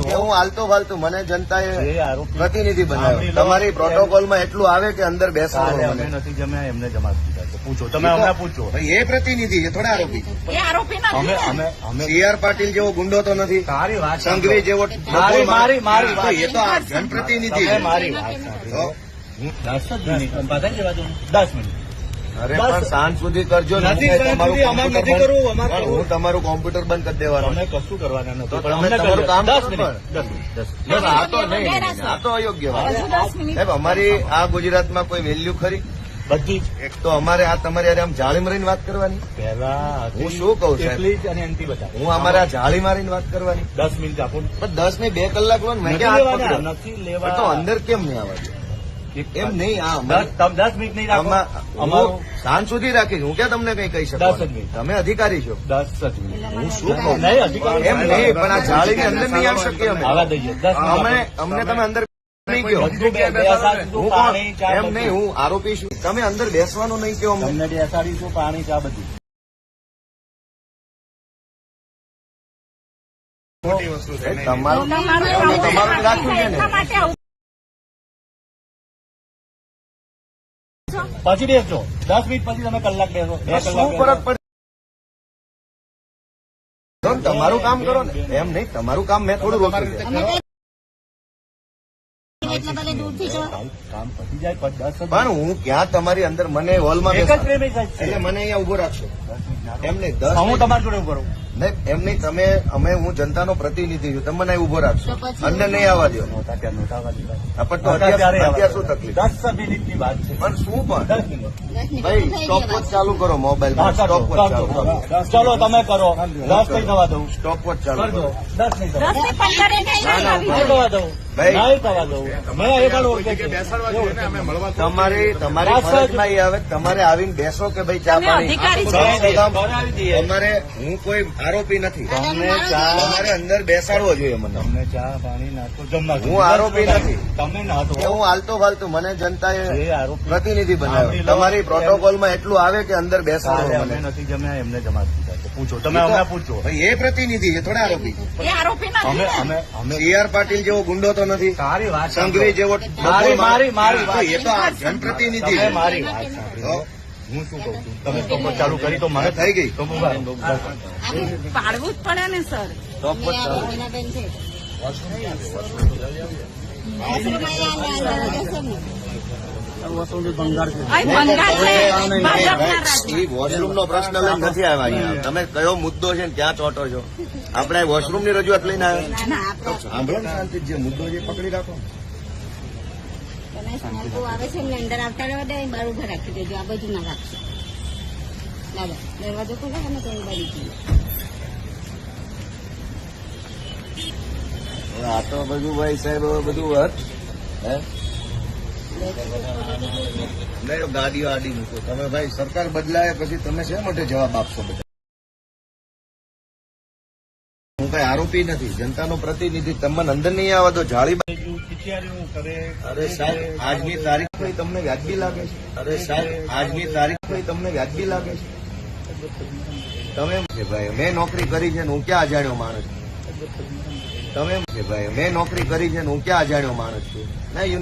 કે હું હાલતો ફાલતું મને જનતાએ પ્રતિનિધિ બનાવ્યો. તમારી પ્રોટોકોલમાં એટલું આવે કે અંદર મને. નથી જમ્યા એમને જમા પૂછો. તમે હમણાં પૂછો. એ પ્રતિનિધિ છે થોડા આરોપી. અમે નથી અમે અમે સી આર પાટીલ જેવો ગુંડો તો નથી. સારી વાત સંઘવી જેવો મારી મારી મારી એ તો જનપ્રતિનિધિ મારી વાત દસ મિનિટ બધાને જવા દઉં દસ મિનિટ. અરે પણ સાંજ સુધી કરજો હું તમારું કોમ્પ્યુટર બંધ- અમારે પણ હું તમારું કોમ્પ્યુટર બંધ કરી દેવાનું. કશું કરવાના નથી પણ તમે તમારું કામ આ તો નહીં નહીં, આ તો અયોગ્ય વાત. સાહેબ અમારી આ ગુજરાતમાં કોઈ વેલ્યુ ખરી? બધી જ. એક તો અમારે આ તમારી આમ જાળી મારીને વાત કરવાની. પહેલા હું શું કહું સાહેબ? એટલી અને હું અમારે આ જાળી મારીને વાત કરવાની. દસ મિનિટ આપો. પણ દસ ને બે કલાક લો ને નથી લેવા તો અંદર કેમ નહીં આવવા દે? એમ નહીં દસ તમે દસ મિનિટ નહીં રાખો. અમારું સાંજ સુધી રાખીશ. હું ક્યાં તમને કઈ કહી દસ જ મિનિટ. તમે અધિકારી છો. દસ જ મિનિટ. હું શું કહું? નહીં અધિકારી એમ નહીં પણ આ જાળીની અંદર નહીં આવી શકીએ અમે અમે. અમને તમે અંદર નહીં કહો. હું કોણ? એમ નહીં હું આરોપી છું. તમે અંદર બેસવાનું નહીં કહો અમને. બેસાડીશું પાણી ચા બધું. તમારું તમારું રાખ્યું છે ને. પછી બેસજો. દસ મિનિટ પછી તમે કલાક બેસો. બે કલાક ફરક પડે તમારું કામ કરો ને. એમ નહીં તમારું કામ મેં થોડું રોક્યું પણ હું ક્યાં તમારી અંદર મને હોલમાં એક જ પ્રેમી એટલે મને અહીંયા ઊભો રાખશો એમ નહીં દસ હું તમારી જોડે ઊભો રહું. નહીં એમ નહીં તમે અમે હું જનતાનો પ્રતિનિધિ છું. તમે મને ઊભો રાખશો. અન્ય નહીં આવવા દો. પણ તો અત્યારે શું તકલીફ? દસ મિનિટની વાત છે. પણ શું પણ? ભાઈ સ્ટોપ વોચ ચાલુ કરો મોબાઈલ સ્ટોપ વોચ ચાલુ કરો. ચલો. તમે કરો. દસ નહીં થવા દઉં સ્ટોપ વોચ ચાલુ કરો. દસ નહીં થવા દઉં. તમારી તમારી. ફરજમાં એ આવે તમારે આવીને બેસો કે ભાઈ ચા પાણી. તમારે હું કોઈ આરોપી નથી. તમારે અંદર બેસાડવો જોઈએ મને. તમને ચા પાણી નાસ્તો જમવા હું આરોપી નથી. તમે ના હું હાલતો ફાલતો મને જનતાએ પ્રતિનિધિ બનાવ્યો. તમારી પ્રોટોકોલમાં એટલું આવે કે અંદર બેસાડો બેસાડવો મને. નથી જમ્યા એમને જમા પૂછો. તમે એ પૂછો. એ પ્રતિનિધિ છે થોડા આરોપી. એ અમે અમે અમે સી આર પાટીલ જેવો ગુંડો તો નથી. સારી વાત સંઘવી જેવો મારી મારી મારી એ તો જનપ્રતિનિધિ છે. મારી વાત સાંભળો. હું શું કહું છું? તમે સ્ટોપ ચાલુ કરી તો મને થઈ ગઈ. તો પાડવું જ પડે ને સર. સ્ટોપ ચાલુ. અહીં બંગાળ છે? ભાજપના રાજમાં એ વોશરૂમ નો પ્રશ્ન લઈને નથી આવ્યા અહીંયા. તમે કયો મુદ્દો છે ને ક્યાં ચોટો છો? આપણે વોશરૂમની રજૂઆત લઈને આવ્યા. ના ના આપણે સાંભળો ને શાંતિ જે મુદ્દો છે પકડી રાખો. તમે સ્મોકો આવે છે એમને અંદર આવતા રહેવા દે બહાર ઊભા રાખી દેજો આ બાજુ ના રાખશો. દાદા દરવાજો ખોલો અને તો બળી આ તો બધું ભાઈ સાહેબ બધું હટ હે? ગાડી ગાડીઓ આડી મૂકો. તમે ભાઈ સરકાર બદલાય પછી તમે શા માટે જવાબ આપશો બધા? હું કઈ આરોપી નથી જનતાનો પ્રતિનિધિ. તમને અંદર નહીં આવવા દો જાળી કરે અરે સાહેબ આજની તારીખ કોઈ તમને વ્યાજબી લાગે છે? અરે સાહેબ આજની તારીખ તમને વ્યાજબી લાગે છે? તમે કે ભાઈ મેં નોકરી કરી છે ને હું ક્યાં અજાણ્યો માણસ છું? તમે એમ કે ભાઈ મેં નોકરી કરી છે ને હું ક્યાં અજાણ્યો માણસ છું? ના